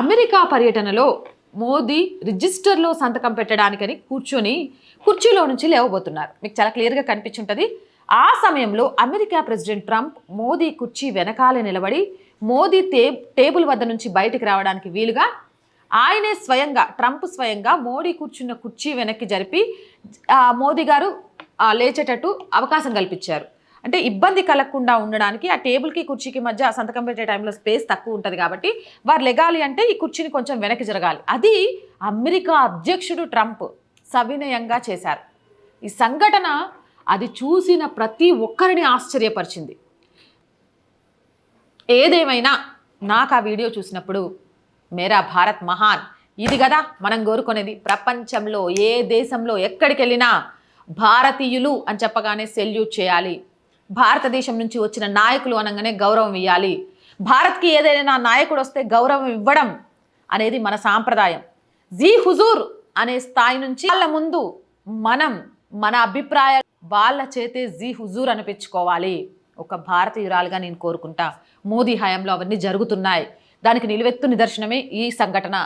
America పర్యటనలో మోదీ రిజిస్టర్లో సంతకం పెట్టడానికని కూర్చొని కుర్చీలో నుంచి లేవబోతున్నారు. మీకు చాలా క్లియర్గా కనిపించుంటుంది. ఆ సమయంలో అమెరికా ప్రెసిడెంట్ ట్రంప్ మోదీ కుర్చీ వెనకాలే నిలబడి మోదీ టే టేబుల్ వద్ద నుంచి బయటికి రావడానికి వీలుగా ఆయనే స్వయంగా ట్రంప్ స్వయంగా మోడీ కూర్చున్న కుర్చీ వెనక్కి జరిపి మోదీ గారు లేచేటట్టు అవకాశం కల్పించారు. అంటే ఇబ్బంది కలగకుండా ఉండడానికి ఆ టేబుల్కి కుర్చీకి మధ్య ఆ సంతకం పెట్టే టైంలో స్పేస్ తక్కువ ఉంటుంది కాబట్టి వారు లెగాలి అంటే ఈ కుర్చీని కొంచెం వెనక్కి జరగాలి. అది అమెరికా అధ్యక్షుడు ట్రంప్ సవినయంగా చేశారు. ఈ సంఘటన అది చూసిన ప్రతి ఒక్కరిని ఆశ్చర్యపరిచింది. ఏదేమైనా నాకు ఆ వీడియో చూసినప్పుడు మేరా భారత్ మహాన్ ఇది కదా మనం కోరుకునేది ప్రపంచంలో ఏ దేశంలో ఎక్కడికి వెళ్ళినా భారతీయులు అని చెప్పగానే సెల్యూట్ చేయాలి. భారతదేశం నుంచి వచ్చిన నాయకులు అనగానే గౌరవం ఇవ్వాలి భారత్కి ఏదైనా నాయకుడు వస్తే గౌరవం ఇవ్వడం అనేది మన సాంప్రదాయం. జీ హుజూర్ అనే స్థాయి నుంచి వాళ్ళ ముందు మనం మన అభిప్రాయాలు వాళ్ళ చేతే జీ హుజూర్ అనిపించుకోవాలి ఒక భారతీయురాలుగా నేను కోరుకుంటా. మోదీ హయాంలో అవన్నీ జరుగుతున్నాయి. దానికి నిలువెత్తు నిదర్శనమే ఈ సంఘటన.